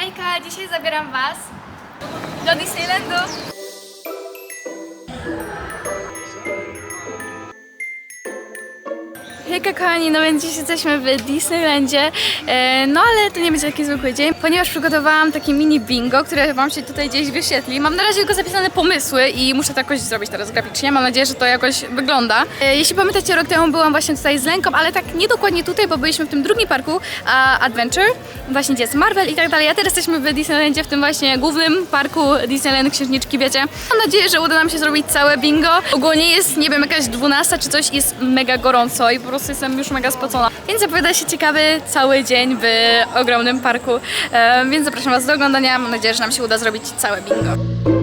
Hejka, dzisiaj zabieram Was do Disneylandu. Hejka kochani, no więc dziś jesteśmy w Disneylandzie, e, no ale to nie będzie taki zwykły dzień, ponieważ przygotowałam takie mini bingo, które Wam się tutaj gdzieś wyświetli. Mam na razie tylko zapisane pomysły i muszę to jakoś zrobić teraz graficznie, mam nadzieję, że to jakoś wygląda. E, jeśli pamiętacie, rok temu byłam właśnie tutaj z Lenką, ale tak nie dokładnie tutaj, bo byliśmy w tym drugim parku Adventure, właśnie gdzie jest Marvel i tak dalej, a teraz jesteśmy w Disneylandzie, w tym właśnie głównym parku Disneyland Księżniczki, wiecie. Mam nadzieję, że uda nam się zrobić całe bingo. Ogólnie jest, nie wiem, jakaś 12 czy coś, jest mega gorąco i po prostu jestem już mega spocona. Więc zapowiada się ciekawy cały dzień w ogromnym parku, e, więc zapraszam Was do oglądania. Mam nadzieję, że nam się uda zrobić całe bingo.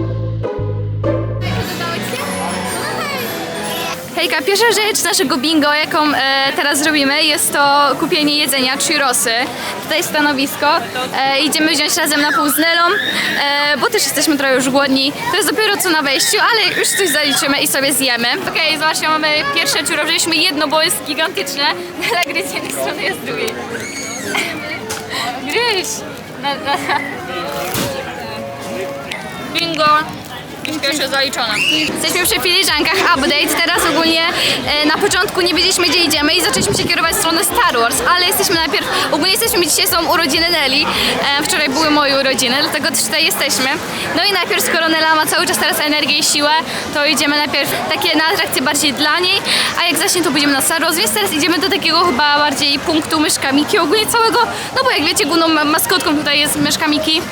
Hejka, pierwsza rzecz naszego bingo, jaką e, teraz zrobimy, jest to kupienie jedzenia, churrosy. Tutaj stanowisko. E, idziemy wziąć razem na pół z Nelą, e, bo też jesteśmy trochę już głodni. To jest dopiero co na wejściu, ale już coś zaliczymy i sobie zjemy. Okej, zobaczcie, mamy pierwsze churro, wzięliśmy jedno, bo jest gigantyczne. Nela gryź z jednej strony, jest z drugiej. Gryź! Bingo! Już pierwsze zaliczone. Jesteśmy przy filiżankach Update. Teraz ogólnie e, na początku nie wiedzieliśmy gdzie idziemy i zaczęliśmy się kierować w stronę Star Wars, ale jesteśmy najpierw, ogólnie jesteśmy, dzisiaj są urodziny Nelly. E, wczoraj były moje urodziny, dlatego tutaj jesteśmy. No i najpierw skoro Nella ma cały czas teraz energię i siłę, to idziemy najpierw takie na atrakcje bardziej dla niej, a jak zacznie to pójdziemy na Star Wars, więc teraz idziemy do takiego chyba bardziej punktu myszka Miki, ogólnie całego, no bo jak wiecie główną ma- maskotką tutaj jest myszka Miki.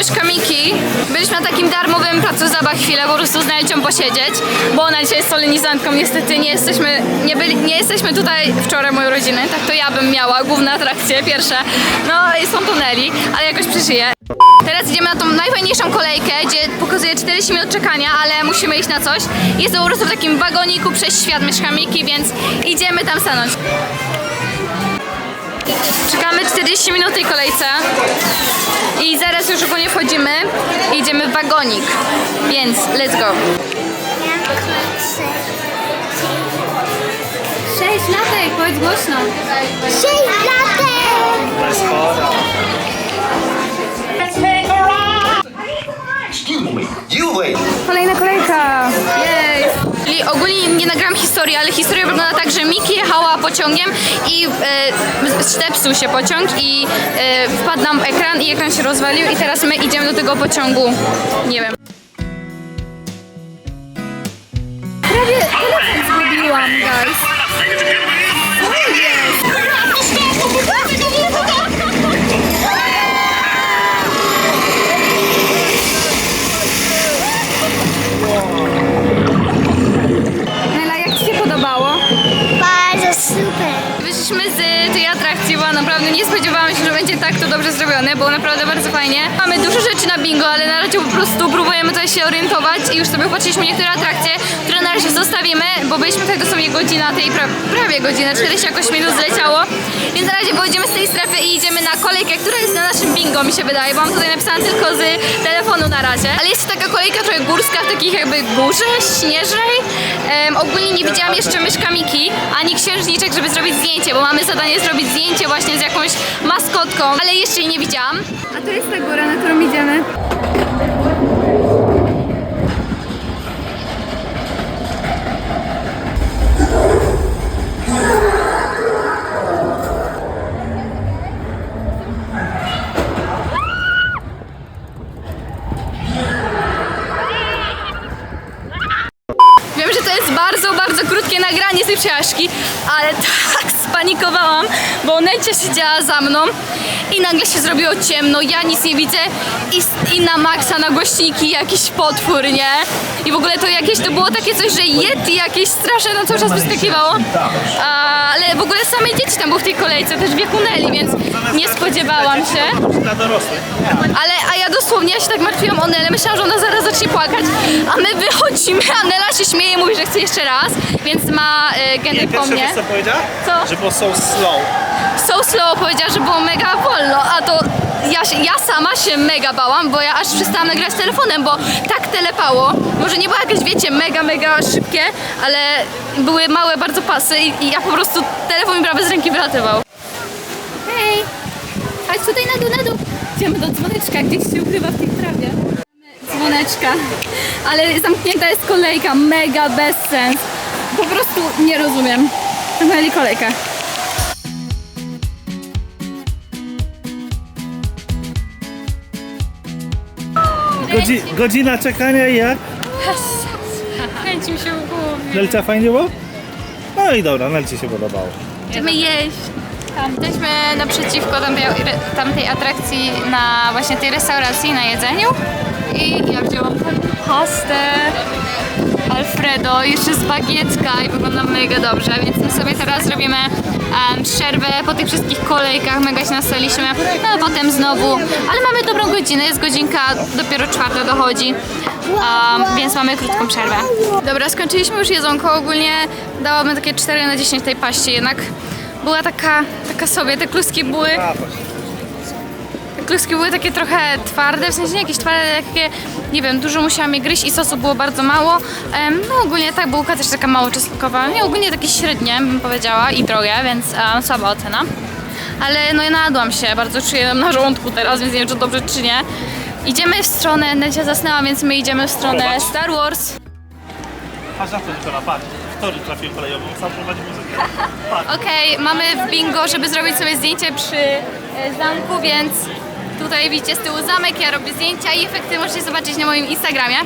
Myszka Miki. Byliśmy na takim darmowym placu zabaw chwilę, po prostu z Nelcią posiedzieć, bo ona dzisiaj jest solenizantką. Niestety nie jesteśmy, nie, byli, nie jesteśmy tutaj wczoraj moje urodziny, tak to ja bym miała główne atrakcje, pierwsze. No i są to Nelly, ale jakoś przeżyję. Teraz idziemy na tą najfajniejszą kolejkę, gdzie pokazuje 40 minut czekania, ale musimy iść na coś. Jest po prostu w takim wagoniku przez świat myszka Miki, więc idziemy tam stanąć. Czekamy 40 minut w tej kolejce. I zaraz już ogólnie wchodzimy i idziemy w wagonik. Więc let's go. Sześć latek, powiedz głośno. Sześć latek! Excuse me, you wait. Kolejna kolejka. Jej. I ogólnie nie nagram historii, ale historia wygląda tak, że Miki jechała pociągiem i e, stepsuł się pociąg i e, wpadł nam ekran i ekran się rozwalił i teraz my idziemy do tego pociągu. Nie wiem. Zrobione. Było naprawdę bardzo fajnie. Mamy dużo rzeczy na bingo, ale na razie po prostu próbujemy tutaj się orientować i już sobie patrzyliśmy niektóre atrakcje, które na razie zostawimy, bo byliśmy tutaj dosłownie godzina, tej pra prawie godzina, 40 jakoś minut zleciało. Więc na razie wychodzimy z tej strefy i idziemy na kolejkę, która jest na naszym bingo, mi się wydaje, bo mam tutaj napisane tylko z telefonu na razie. Ale jest taka kolejka trochę górska, w takich jakby górze, śnieżnej. Em, ogólnie nie widziałam jeszcze myszka Miki, ani księżniczek, żeby zrobić zdjęcie, bo mamy zadanie zrobić zdjęcie właśnie z jakąś maskotką, ale jeszcze jej nie widziałam. A to jest ta góra, na którą idziemy. Przejażdżki, ale tak spanikowałam, bo Necia siedziała za mną i nagle się zrobiło ciemno, ja nic nie widzę i, i na maksa na głośniki jakiś potwór, nie? I w ogóle to jakieś, to było takie coś, że Yeti jakieś straszne na cały czas wyskakiwało, ale w ogóle same dzieci tam były w tej kolejce, też Neli, więc nie spodziewałam się. Ale, a ja dosłownie, ja się tak martwiłam o Nelę, myślałam, że ona zaraz zacznie płakać, a my wychodzimy, a Nela się śmieje, mówi, że chce jeszcze raz, więc więc ma e, geny Nie, po mnie. wiesz co powiedziała? Co? Że było so slow. So slow powiedziała, że było mega wolno, a to ja, się, ja sama się mega bałam, bo ja aż przestałam nagrać telefonem, bo tak telepało. Może nie było jakieś, wiecie, mega, mega szybkie, ale były małe bardzo pasy i, i ja po prostu telefon mi prawie z ręki wylatywał. Hej! Chodź tutaj na dół, na dół. Idziemy do dzwoneczka, gdzieś się ukrywa w tej trawie. Dzwoneczka, ale zamknięta jest kolejka, mega bez sens. Po prostu nie rozumiem. Zamknęli kolejkę. Godzi, godzina czekania i jak? Kręci mi się w głowie. Nelcia fajnie było? No i dobra, Nelci się podobało. Będziemy jeść. Tam. Jesteśmy naprzeciwko tamtej, tamtej atrakcji na właśnie tej restauracji na jedzeniu. I ja wzięłam taką pastę Alfredo, jeszcze z bagietka i wygląda mega dobrze, więc my sobie teraz robimy em, przerwę po tych wszystkich kolejkach, mega się nastaliśmy, no a potem znowu, ale mamy dobrą godzinę, jest godzinka, dopiero czwarta dochodzi, em, więc mamy krótką przerwę. Dobra, skończyliśmy już jedzonko, ogólnie dałabym takie 4 na 10 tej paście, jednak. Była taka, taka sobie, te kluski były kluski były takie trochę twarde, w sensie nie jakieś twarde, takie, nie wiem, dużo musiałam je gryźć i sosu było bardzo mało. No ogólnie ta bułka też taka mało czosnkowa, nie ogólnie takie średnie bym powiedziała i drogie, więc em, słaba ocena. Ale no ja nadłam się, bardzo czuję na żołądku teraz, więc nie wiem czy dobrze czy nie. Idziemy w stronę, Necia zasnęła, więc my idziemy w stronę. Star Wars. Patrz na to, Nikola, patrz. Tory trafił kolejową, sam prowadzi muzykę. Okej, mamy w bingo, żeby zrobić sobie zdjęcie przy e, zamku, więc tutaj widzicie z tyłu zamek, ja robię zdjęcia i efekty możecie zobaczyć na moim Instagramie.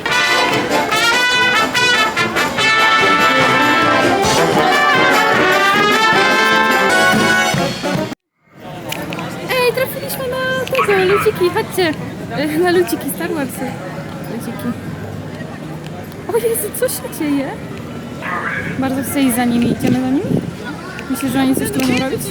Ej, trafiliśmy na tego, luciki, chodźcie. Na luciki Star Warsy. Luciki. O Jezu, co się dzieje? Bardzo chcę iść za nimi. Idziemy za nimi? Myślisz, że oni coś tu będą robić?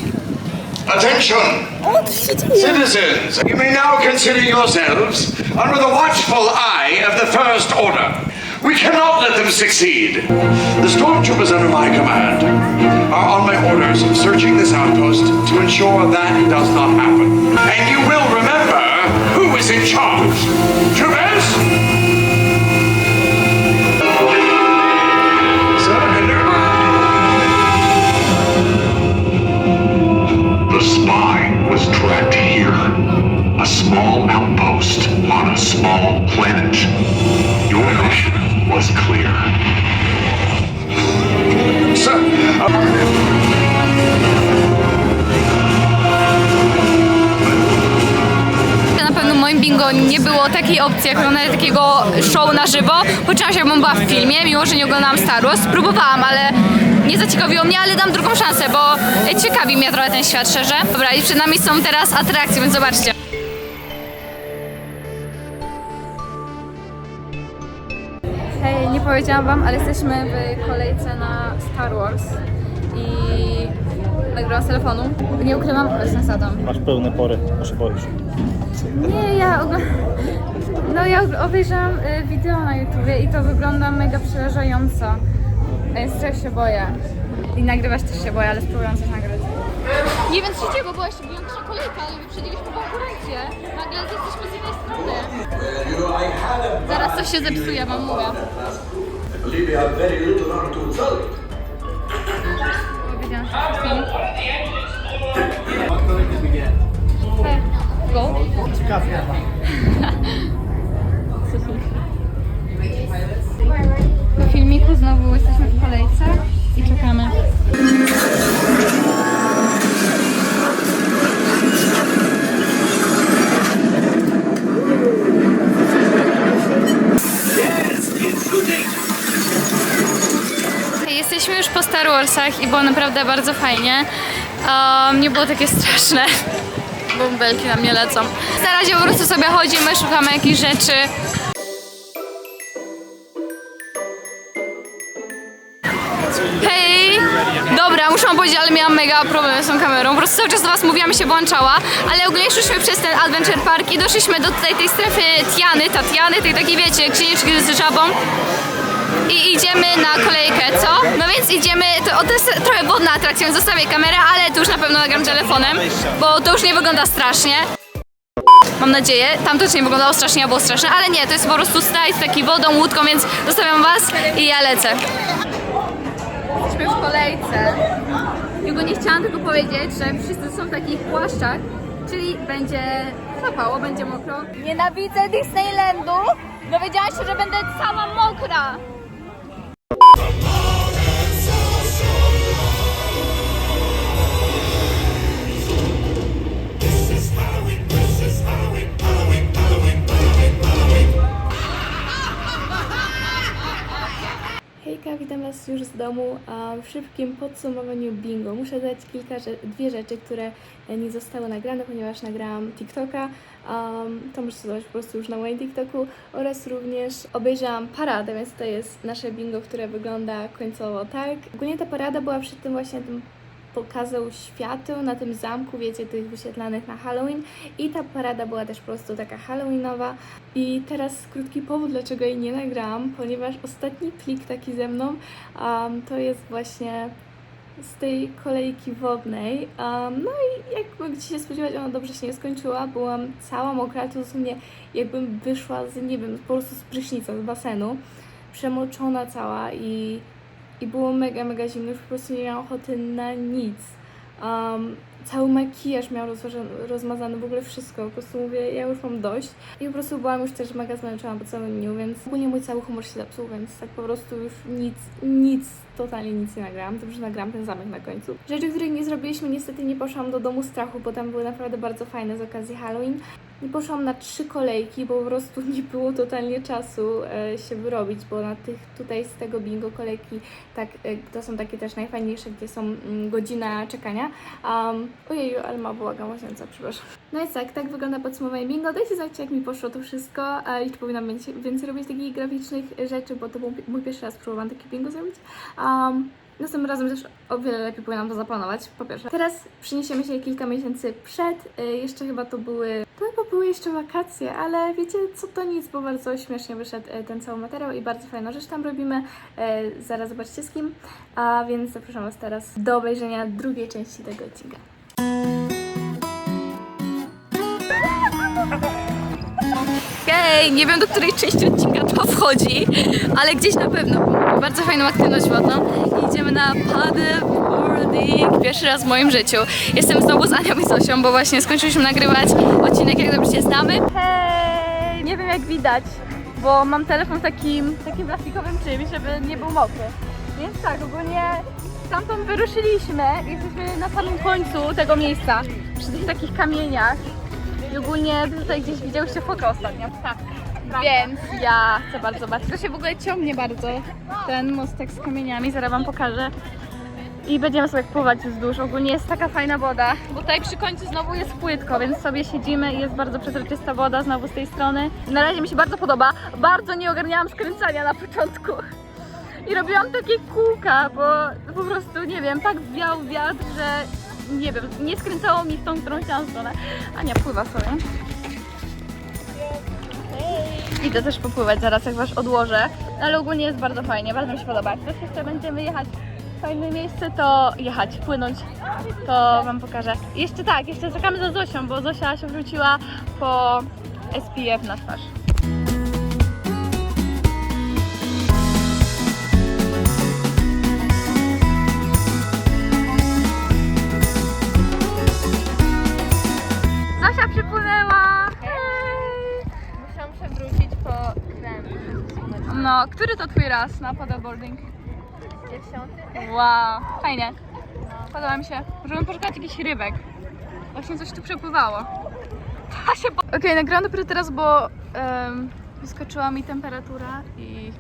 Attention! Citizens, you may now consider yourselves under the watchful eye of the First Order. We cannot let them succeed. The stormtroopers under my command are on my orders searching this outpost to ensure that does not happen. And you will remember who is in charge. Troopers? Takiej opcji, jak oglądanie takiego show na żywo. Poczułam się, jakbym była w filmie, mimo że nie oglądałam Star Wars. Próbowałam, ale nie zaciekawiło mnie, ale dam drugą szansę, bo ciekawi mnie trochę ten świat, szczerze. Dobra, i przed nami są teraz atrakcje, więc zobaczcie. Hej, nie powiedziałam wam, ale jesteśmy w kolejce na Star Wars i nagrałam z telefonu. Nie ukrywam, ale jestem sadą. Masz pełne pory, może boisz. Nie, ja ogl- no ja obejrzałam y, wideo na YouTubie i to wygląda mega przerażająco. Więc trochę się boję. I nagrywać też się boję, ale spróbuję coś nagrać. Nie wiem co się dzieje, bo była jeszcze gigantyczna kolejka, ale wyprzedziliśmy konkurencję. Nagle jesteśmy z jednej strony. Zaraz coś się zepsuje, wam mówię. Hej, Go. Po filmiku znowu jesteśmy w kolejce i czekamy. Warsach i było naprawdę bardzo fajnie. Um, nie było takie straszne. Bąbelki na mnie lecą. Na razie po prostu sobie chodzimy, szukamy jakichś rzeczy. Hej! Dobra, muszę wam powiedzieć, ale miałam mega problemy z tą kamerą. Po prostu cały czas do was mówiłam i się włączała, ale ogólnie szliśmy przez ten Adventure Park i doszliśmy do tutaj tej strefy Tiany, Tatiany, tej takiej wiecie, księżniczki z żabą. I idziemy na kolejkę, co? No więc idziemy, to, to jest trochę wodna atrakcja, więc zostawię kamerę, ale tu już na pewno nagram telefonem, bo to już nie wygląda strasznie. Mam nadzieję. Tam też nie wyglądało strasznie, a było straszne, ale nie, to jest po prostu slajd taki wodą, łódką, więc zostawiam was i ja lecę. Jesteśmy w kolejce. Tylko nie chciałam tylko powiedzieć, że wszyscy są w takich płaszczach, czyli będzie zapało, będzie mokro. Nienawidzę Disneylandu. Dowiedziałam się, że będę cała mokra. Witam Was już z domu w szybkim podsumowaniu bingo. Muszę dać kilka, dwie rzeczy, które nie zostały nagrane, ponieważ nagrałam TikToka. To możecie zobaczyć po prostu już na moim TikToku oraz również obejrzałam paradę, więc to jest nasze bingo, które wygląda końcowo tak. Ogólnie ta parada była przed tym właśnie tym pokazał świateł na tym zamku, wiecie, tych wyświetlanych na Halloween i ta parada była też po prostu taka halloweenowa i teraz krótki powód, dlaczego jej nie nagrałam, ponieważ ostatni plik taki ze mną um, to jest właśnie z tej kolejki wodnej. Um, no i jak mogliście się spodziewać, ona dobrze się nie skończyła. Byłam cała mokra, to dosłownie jakbym wyszła z, nie wiem, po prostu z prysznica, z basenu. Przemoczona cała i i było mega, mega zimno, już po prostu nie miałam ochoty na nic. Um, cały makijaż miał rozmazany, w ogóle wszystko, po prostu mówię, ja już mam dość. I po prostu byłam już też mega zmęczona po całym dniu, więc ogólnie mój cały humor się zepsuł, więc tak po prostu już nic, nic, totalnie nic nie nagrałam, dobrze nagrałam ten zamek na końcu. Rzeczy, których nie zrobiliśmy, niestety nie poszłam do domu strachu, bo tam były naprawdę bardzo fajne z okazji Halloween. Nie poszłam na trzy kolejki, bo po prostu nie było totalnie czasu e, się wyrobić, bo na tych tutaj z tego bingo kolejki tak, e, to są takie też najfajniejsze, gdzie są mm, godzina czekania. Um, ojeju, ale ma błagam łazience, przepraszam. No i tak, tak wygląda podsumowanie bingo. Dajcie znać, jak mi poszło to wszystko. Jeszcze powinnam więcej, robić takich graficznych rzeczy, bo to był mój pierwszy raz próbowałam taki bingo zrobić. Um, Następnym razem też o wiele lepiej powinnam to zaplanować, po pierwsze. Teraz przeniesiemy się kilka miesięcy przed, y, jeszcze chyba to były, to chyba były jeszcze wakacje, ale wiecie co, to nic, bo bardzo śmiesznie wyszedł y, ten cały materiał i bardzo fajną rzecz tam robimy, Y, zaraz zobaczcie z kim, a więc zapraszam Was teraz do obejrzenia drugiej części tego odcinka. Okej, nie wiem do której części odcinka to wchodzi, ale gdzieś na pewno. Bardzo fajną aktywność wodną. Idziemy na paddleboarding. Pierwszy raz w moim życiu. Jestem znowu z Anią i Zosią, bo właśnie skończyliśmy nagrywać odcinek Jak dobrze się znamy. Hej! Nie wiem jak widać, bo mam telefon w takim, takim plastikowym czymś, żeby nie był mokry. Więc tak, ogólnie stamtąd wyruszyliśmy. Jesteśmy na samym końcu tego miejsca, przy tych takich kamieniach. I ogólnie tutaj gdzieś widziałyście foto ostatnio. Tak. Więc ja chcę bardzo zobaczyć. To się w ogóle ciągnie bardzo. Ten mostek z kamieniami, zaraz wam pokażę. I będziemy sobie pływać wzdłuż. Ogólnie jest taka fajna woda, bo tutaj przy końcu znowu jest płytko, więc sobie siedzimy i jest bardzo przezroczysta woda znowu z tej strony. Na razie mi się bardzo podoba. Bardzo nie ogarniałam skręcania na początku. I robiłam takie kółka, bo po prostu, nie wiem, tak wiał wiatr, że nie wiem, nie skręcało mi w tą, którą chciałam stronę. Ania pływa sobie. Idę też popływać zaraz, jak was odłożę. Ale ogólnie jest bardzo fajnie, bardzo mi się podoba. Jak ktoś jeszcze będziemy jechać fajne miejsce, to jechać, płynąć, to wam pokażę. Jeszcze tak, jeszcze czekamy za Zosią, bo Zosia się wróciła po SPF na twarz. Zosia przypłynęła! Musiałam przewrócić po krem. No, który to twój raz na paddleboarding? Wow, fajnie. Podoba mi się. Możemy poszukać jakichś rybek. Właśnie coś tu przepływało. Się. Okej, nagrałam dopiero teraz, bo em, wyskoczyła mi temperatura i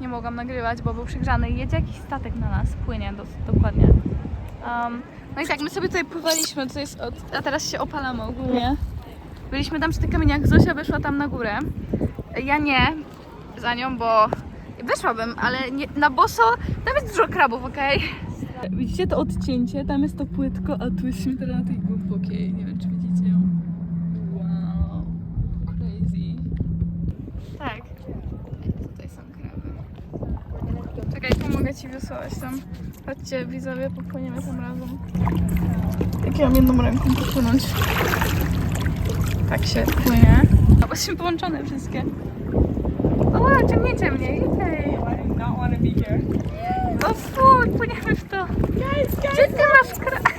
nie mogłam nagrywać, bo był przygrzany. I jedzie jakiś statek na nas, płynie dos- dokładnie. Um, no i tak, my sobie tutaj pływaliśmy, to jest od... a teraz się opalamy ogólnie. Byliśmy tam przy tych kamieniach, Zosia weszła tam na górę. Ja nie, za nią, bo Wyszłabym, ale nie, na boso tam jest dużo krabów, okej? Widzicie to odcięcie? Tam jest to płytko, a tu jesteśmy teraz na tej głębokiej. Nie wiem, czy widzicie ją. Wow. Crazy. Tak. Tutaj są kraby. mogę ci wysłać tam. Chodźcie widzowie, popłyniemy tam razem. Jak ja mam jedną ręką popłynąć. Tak się płynie. A właśnie połączone wszystkie. O, ciągniecie mnie. O fuj, płyniemy w to. Gdzie ty masz kra...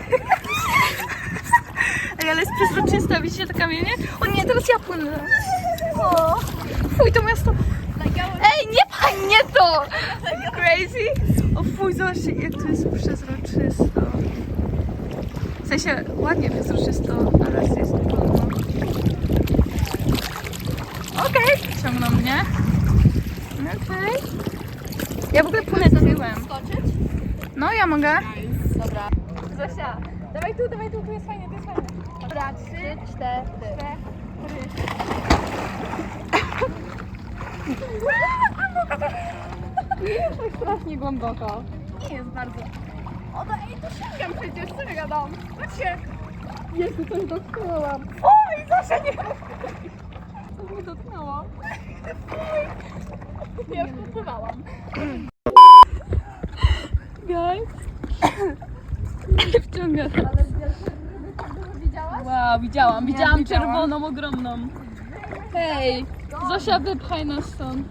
Ej, ale jest przezroczysta, widzicie te kamienie? O nie, teraz ja płynę. O, fuj, to miasto. Ej, nie pchaj mnie to! Crazy? O fuj, zobaczcie, jak to jest przezroczysto. W sensie, ładnie przezroczysto, ale jest trudno. Okej, ciągną mnie. Okej. Ja w ogóle płynę tyłem. Skoczyć? No, ja mogę. Dobra. Zosia, dawaj tu, dawaj tu, tu jest fajnie, tu jest fajnie. Dobra, trzy, cztery. tak strasznie głęboko. Nie jest bardzo. O, no ej, to sięgam przecież, co ja gadam? Patrzcie. Jezu, coś dotknęłam. Oj, Zosia, nie Co mnie dotknęło? Fuj. Ja już popływałam. Guys. Wciąga teraz. Wow, widziałam, widziałam czerwoną, ogromną. Hej, Zosia, wypchaj nas stąd.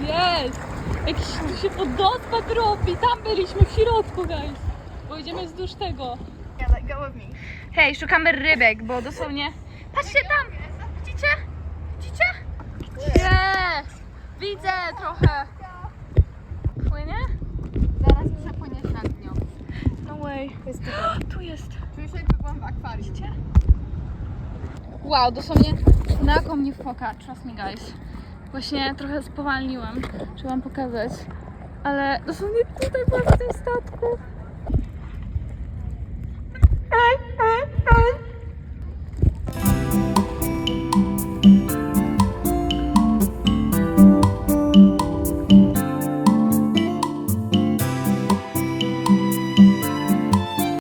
Jest! Jakiś tu się wodospad robi, tam byliśmy w środku, guys. Bo idziemy wzdłuż tego. Hej, szukamy rybek, bo dosłownie... Patrzcie tam! Widzicie? Widzicie? Jest! Widzę trochę. Płynie? Zaraz przepłyniesz nad nią. No way. Tu jest. Czujesz jakby byłam w akwarium. Wow, dosłownie nago mnie foka, trust me guys. Właśnie trochę spowalniłam, żeby wam pokazać. Ale dosłownie tutaj była